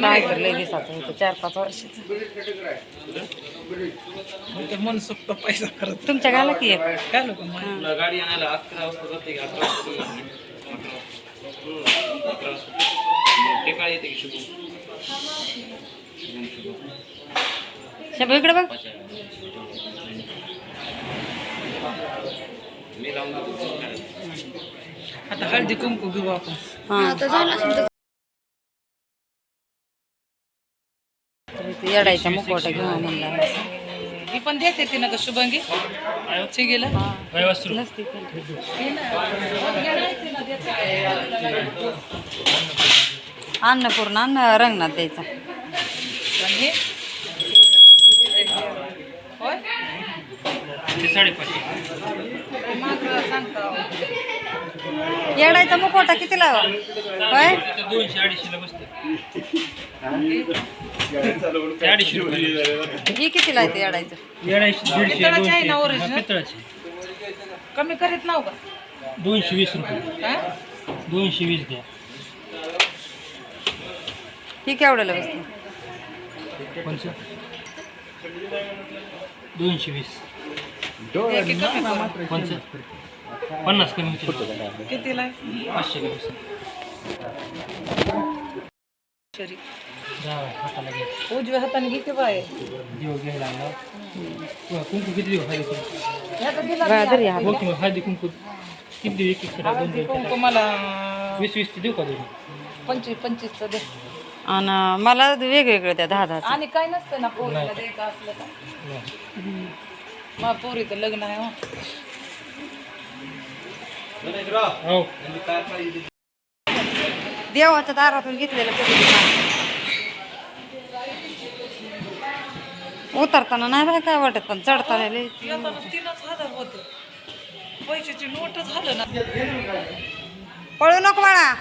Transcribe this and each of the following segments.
काय तर लय दिवसाचं होतं चार पाच वर्षाचं मनसोक्त पैसा करत तुमच्या गाला की एक काय लोक मग गाडी आणायला अकरा वाजता जाते की अकरा वाजता अकरा वाजता ते काय येते की शुभ शंभू इकडे बघ मी लावून देतो आता हळदी कुंकू घेऊ आपण. हा इथे येडायचा मुखवटा घेऊ म्हणला ही पण देते ती ना का शुभंगी? नसते ती. अन्नपूर्णा अन्न रंगणात द्यायचा. हे? होय? सांगता. येडायचा मुखवटा किती लावा? होय? दोनशे अडीचशेला बसते ते अडीचशे रुपये. ही किती लायते येडायचं? पितळाची आहे ना ओरिजिनल? पितळाचे. कमी करीत नाव का? दोनशे वीस रुपये. हा? दोनशे वीस द्या. ही केवढ्याला बसते? कोणचं? दोनशे वीस. कोणचं? पन्नास कमी कितीला? आहे? पाचशे कमी उजव्या हाताने घे की बाय देव घ्यायला आणला कुंकू किती देऊ हळदी हो हळदी कुंकू. किती देऊ एक देऊ कुंकू मला वीस वीस देऊ का दोन? पंचवीस पंचवीसचं दे. आणि मला वेगवेगळं त्या दहा दहा आणि काय नसतं ना पोरीला द्यायचं असलं का पोरीचं लग्न आहे. हो. देवाच्या दारातून घेतलेलं उतरताना नाही बाय काय वाटत पण चढताना पैशाची नोट झालं ना. पळू नको बाळा.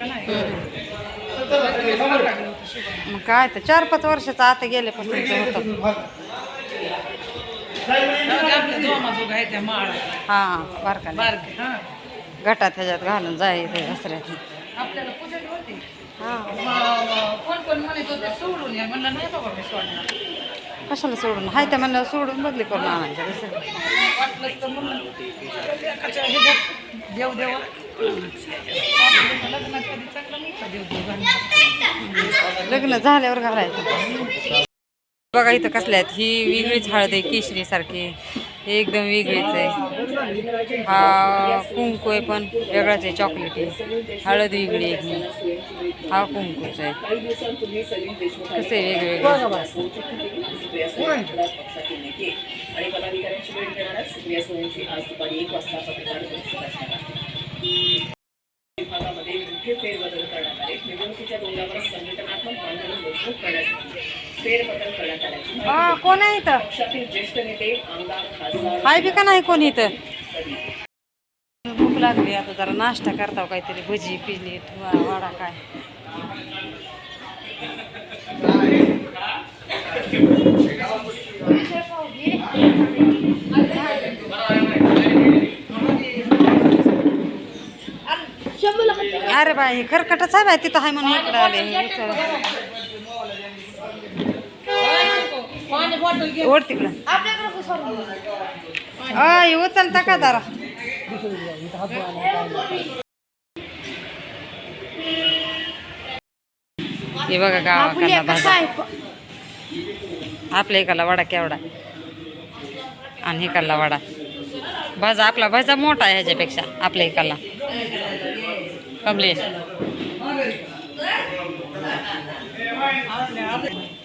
नाही? मग काय तर चार पाच वर्षाचं आता गेल्यापासूनच होतं. आपल्या बारका गटात ह्याच्यात घालून जायचं दसऱ्यात. कशाला सोडून? हाय त्या म्हणलं सोडून बदली करून आणायचं देव देव लग्न झाल्यावर घालायचं. बघा इथं कसल्या आहेत. ही वेगळीच हळद आहे केशरी सारखी. ही एकदम वेगळीच आहे. हा कुंकू आहे पण वेगळाच आहे चॉकलेट आहे. हळद वेगळी आहे. ही. हा कुंकूच आहे. कसं आहे वेगवेगळं हा कोण आहे इथं? हाय बी का नाही कोण इथं? भूक लागली आता जरा नाश्ता करताव काहीतरी भजी पिजली वाडा काय? अरे बाई खरकटच आहे बाई तिथं आहे म्हणून इकडे आले ओढ तिकडं. अय उचलता का जरा. हे बघा गावाकडला भाजा आपल्या इकडला वडा केवढा. आणि इकडला वडा. भाजा आपला भाजा मोठा आहे ह्याच्यापेक्षा आपल्या इकडला. कमले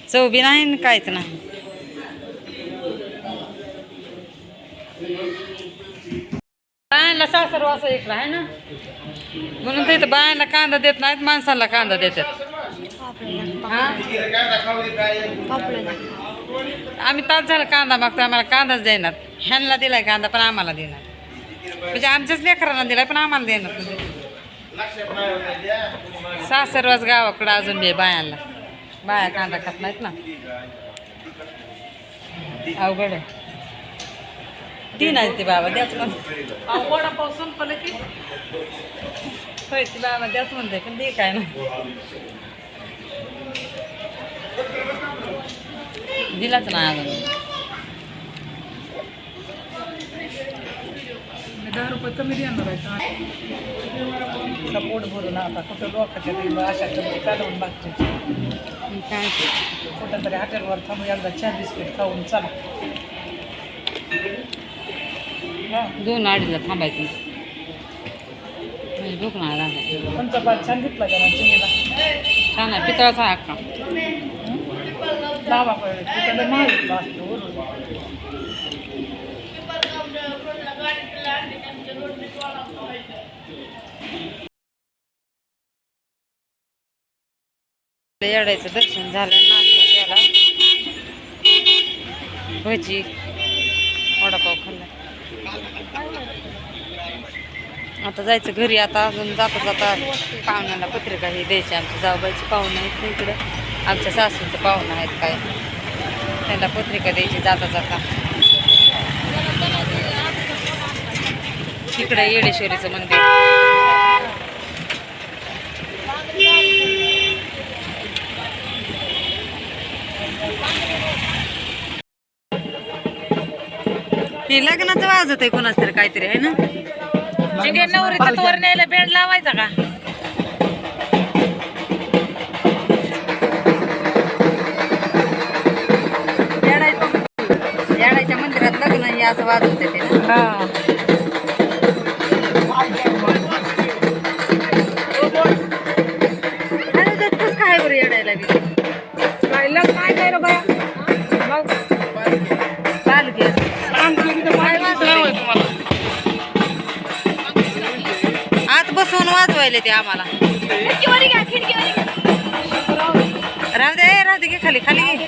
चव बी नाही काहीच नाही. बायांना सासर वासा इकडं आहे ना? म्हणून तर इथं बायांना कांदा देत नाहीत माणसांना कांदा देतात. हा? आम्ही तास झाला कांदा मागतो आम्हाला कांदाच देणार. ह्यांना दिलाय कांदा पण आम्हाला देणार. म्हणजे आमच्याच लेकरांना दिलाय पण आम्हाला देणार सासरवास गावाकडं अजून बी बायांना. बाया कांदा खात नाहीत ना. अवघड आहे. तीन आहे ते बाबा द्याच पण अहो, वडापाव संपलं की. होय ते बाबा द्याच म्हणते पण ते काय ना दिलाच नाही अजून. दहा रुपये कमी देणार आहे पोट भरून आता कुठं लोकांच्या घरी अशा कमी काढून मग काय. कुठं तरी हॉटेलवर थांबून एकदा चहा बिस्किट खाऊन चला. दोन अडीचला थांबायचं. म्हणजे नाही लागत तुमचा बाग छान घेतला का ना चिनीला छान आहे. पितळाचा लावा महाग असतो. वरून येडायचं दर्शन झालं नाश्ता केला. भजी वडापाव खाल्ला. आता जायचं घरी आता अजून जाता जाता पाहुण्याला पत्रिका ही द्यायची आमच्या जाऊबाईची पाहुणं आहेत इकडं. आमच्या सासूचं पाहुणं आहेत काय. त्यांना पत्रिका द्यायची जाता जाता. तिकडं येडेश्वरीचं मंदिर. हे लग्नाचं वाजत आहे कोणाच तरी काहीतरी आहे ना? जिगे नवरीचं वर न्यायला बेंड लावायचा का? येडायच्या मंदिरात लग्न हे असं वाजत आहे ते. ना हा. अरे त्यात कसं काय बरं येडायला बी. काय लग्न आहे काय रे बाया? मग? बसवून वाजवायले ते आम्हाला. राहू दे राहू दे घे खाली खाली. घे.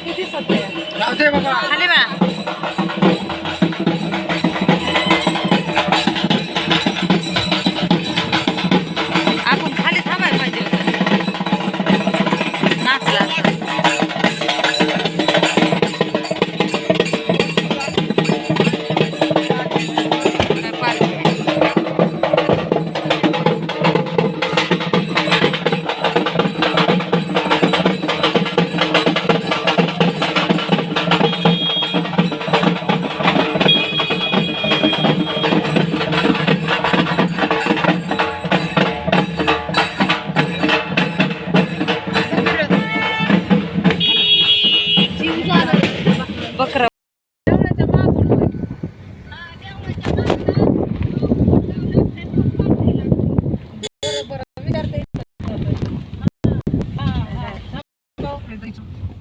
खाली बा.